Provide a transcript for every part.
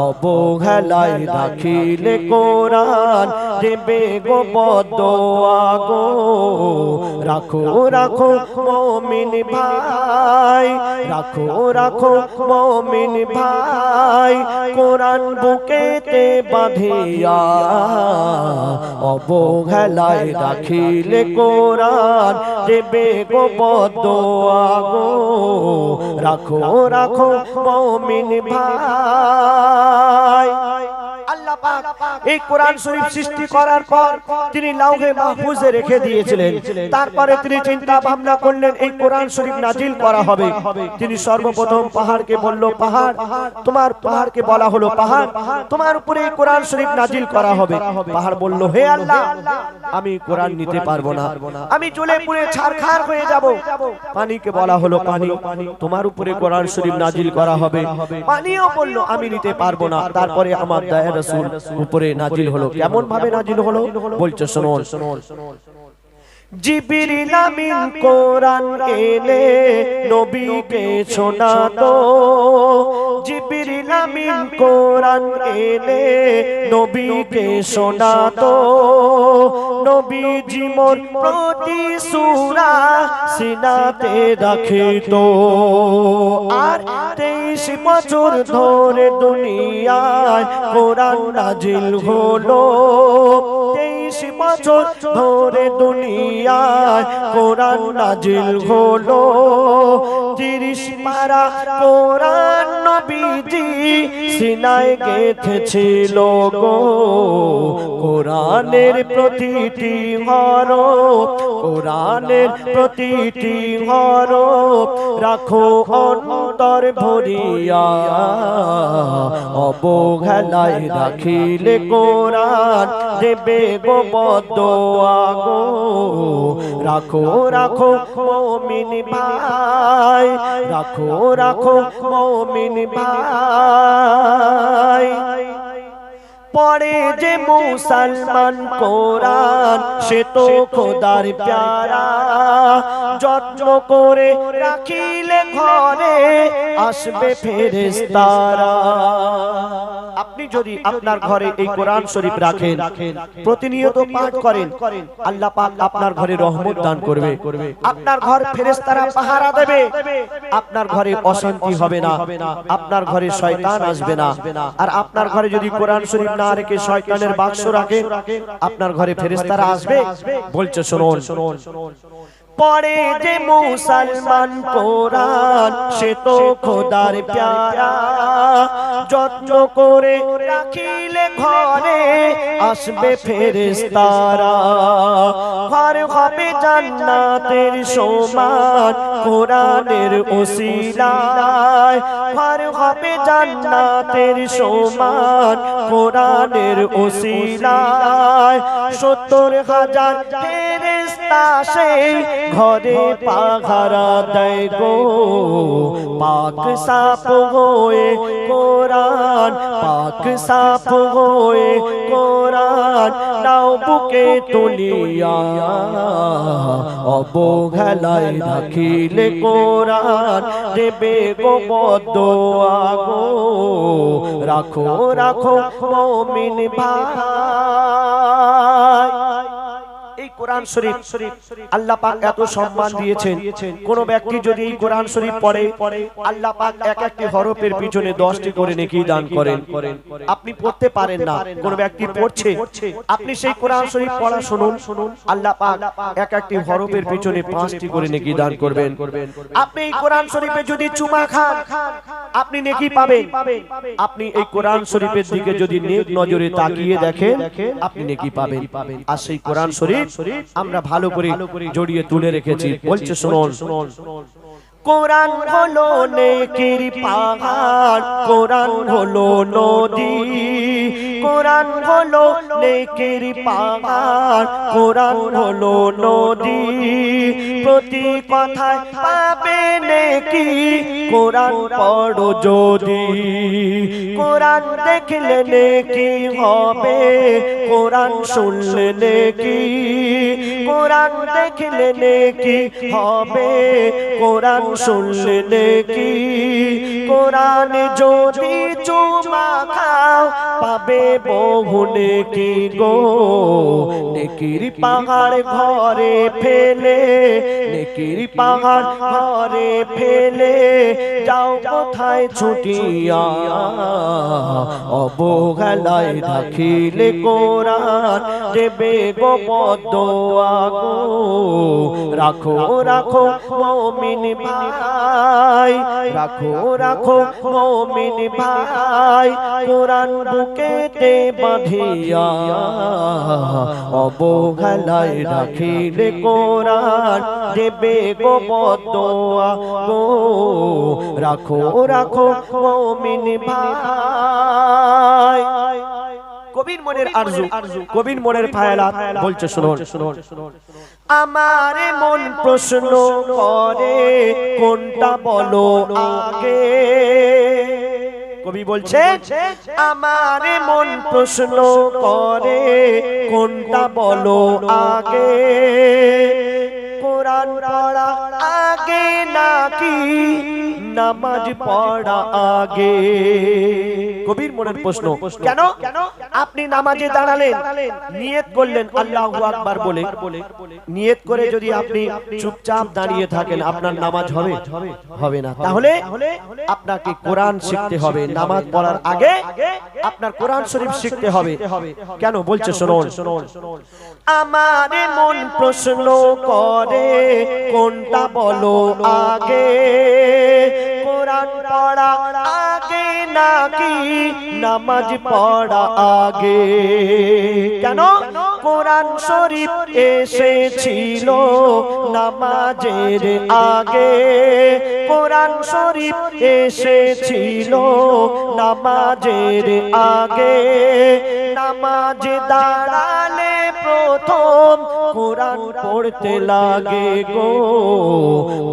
অবহেলায় রাখিলে কোরআন। দেবে গো বদোয়া গো। রাখো রাখো মমিন ভাই, রাখো রাখো মমিন ভাই। কোরআন বুকেতে বাঁধিয়া অবহেলায় রাখিলে কোরআন দেবে গো বদোয়া গো। রাখো রাখো মমিন ভাই। পাক। এই কোরআন শরীফ সৃষ্টি করার পর তিনি লাউহে মাহফুজে রেখে দিয়েছিলেন। তারপরে তিনি চিন্তা ভাবনা করলেন, এই কোরআন শরীফ নাজিল করা হবে। তিনি সর্বপ্রথম পাহাড়কে বলল, পাহাড়, তোমার পাহাড়কে বলা হলো পাহাড়। তোমার উপরে এই কোরআন শরীফ নাজিল করা হবে। পাহাড় বলল, হে আল্লাহ, আমি কোরআন নিতে পারব না। আমি চলে পুরে ছারখার হয়ে যাব। পানিকে বলা হলো পানি। তোমার উপরে কোরআন শরীফ নাজিল করা হবে। পানিও বলল, আমি নিতে পারব না। তারপরে আমার দয়া রাসূল উপরে নাজিল হলো। কেমন ভাবে নাজিল হলো? বলছে, শুনুন। জিবিরিল আমিন কোরআন এলে নবীকে শোনাতো। কোরআন নবীকে শোনাতো। নবীজি মোর প্রতি সূরা সিনাতে রাখিত আর তেইশ বছর ধরে দুনিয়ায় কোরআন নাজিল হলো। তেইশ বছর ধরে দুনিয়ায় কোরআন নাজিল হলো। তিরিশ পারা কোরআন নবীজি সিনায় গেথেছিল গো। কোরআনের প্রতিটি হর কোরআনের প্রতিটি হর রাখো অন্তর ভরিয়া। অবহেলায় রাখিলে কোরআন দেবে গো বদোয়া গো। রাখো রাখো মমিন ভাই, রাখো রাখো মমিন ভাই। পড়ে যে মুসলমান কোরআন সে তো খোদার প্যারা। যত্ন করে রাখিলে ঘরে আসবে ফেরেস্তারা যদি আপনার ঘরে এই কোরআন শরীফ রাখেন, প্রতিনিয়ত পাঠ করেন, আল্লাহ পাক আপনার ঘরে রহমত দান করবে। আপনার ঘর ফেরেস্তারা পাহারা দেবে। আপনার ঘরে অশান্তি হবে না। আপনার ঘরে শয়তান আসবে না। আর আপনার ঘরে যদি কোরআন শরীফ না রেখে শয়তানের বাক্স রাখে আপনার ঘরে ফেরেস্তারা আসবে। বলছে, শুনুন। পড়ে যে মুসলমান কোরআন, সে তো খোদার প্যারা। যত্ন করে রাখিলে ঘরে আসবে ফেরেস্তারা ঘর হবে জান্নাতের সমান কোরআনের ওসিলায়। ঘর হবে জান্নাতের সমান কোরআনের ওসিলায়। সত্তর হাজার ফেরেস্তা সেই ঘরে পাহারা দেয় গো। পাক সাপ হয়ে কোরআন পাক সাপ হয়ে কোরআন নাও বুকে তুলিয়া। অবহেলায় রাখিলে কোরআন দেবে গো বদোয়া গো। রাখো রাখো, মমিন ভাই। কোরআন শরীফ আল্লাহ পাক এত সম্মান দিয়েছেন। কোন ব্যক্তি যদি এই কোরআন শরীফ পড়ে, আল্লাহ পাক এক একটি হরফের পিছনে দশটি করে নেকি দান করেন। আপনি পড়তে পারেন না, কোন ব্যক্তি পড়ছে। আপনি সেই কোরআন শরীফ পড়া শুনুন, আল্লাহ পাক এক একটি হরফের পিছনে করে নেকি দান করবেন। আপনি এই কোরআন শরীফে যদি চুমা খান, আপনি নেকি পাবেন। আপনি এই কোরআন শরীফের দিকে যদি নেক নজরে তাকিয়ে দেখেন, আপনি নেকি পাবেন। আর সেই কোরআন শরীফ আমরা ভালো করে জড়িয়ে তুলে রেখেছি। বলছে শুনুন কোরআন হলো নেকির পাহাড়, কোরআন হলো নদী, কোরআন হলো নেকির পাহাড়, কোরআন হলো নদী। প্রতি কথায় পাবে নেকি, কোরআন পড়ো যদি। কোরআন দেখলে নেকি হবে, কোরআন শুনলে নেকি। কোরআন দেখলে নেকি হবে, কোরআন শুনলে কি কোরআন যদি পাবে বহু নেকি গো? নেকির পাহাড় ঘরে ফেলে, নেকির পাহাড় ঘরে ফেলে, যাও কোথায় ছুটিয়া? অবহেলায় রাখিলে কোরআন দেবে গো বদোয়া গো রাখো রাখো মমিন ভাই, রাখো রাখো মমিন ভাই, কোরআন বুকেতে বাঁধিয়া অবহেলায় রাখিলে কোরআন দেবে গো বদোয়া গো। রাখো রাখো মমিন ভাই। কবির মনের আরজু কবির মনের ফায়লা বলছে শুনুন। আমার মন প্রশ্ন করে কোনটা বলো আগে? কবি বলছে আমার মন প্রশ্ন করে কোনটা বলো আগে? কোরআন পড়া আগে নাকি নামাজ পড়া আগে। কবির মনের প্রশ্ন। কেন? আপনি নামাজে দাঁড়ালেন। নিয়ত করলেন আল্লাহু আকবার বলে। নিয়ত করে যদি আপনি চুপচাপ দাঁড়িয়ে থাকেন আপনার নামাজ হবে। হবে। না। তাহলে আপনাকে কোরআন শিখতে হবে নামাজ পড়ার আগে আপনার কোরআন শরীফ শিখতে হবে। কেন বলছে শুনুন? আমার মন প্রশ্ন করে কোনটা বলো আগে? কোরআন পড়া আগে নাকি? নামাজ পড়া আগে। কেন? কোরআন শরীফ এসেছিল নামাজের আগে। কোরআন শরীফ এসেছিল নামাজের আগে। নামাজ দাঁড়ালে প্রথম কোরআন পড়তে লাগে গো।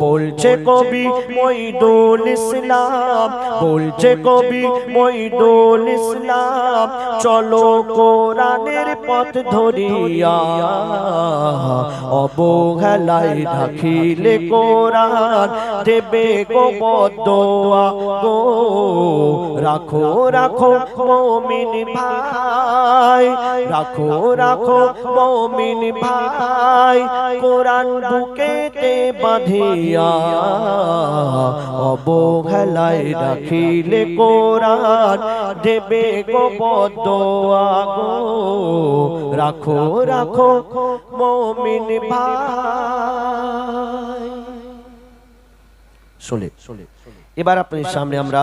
বলছে কবি মইদুল ইসলাম, বলছে কবি মইদুল ইসলাম, চলো কোরআনের পথ ধরিয়া অবহেলায় রাখিলে কোরআন দেবে গো বদোয়া গো। রাখো রাখো মমিন ভাই, রাখো রাখো মমিন ভাই, কোরআন বুকেতে বাঁধিয়া অবহেলায় রাখিলে কোরআন দেবে গো বদোয়া গো। রাখো রাখো মমিন ভাই। শোলে এবার আপনার সামনে আমরা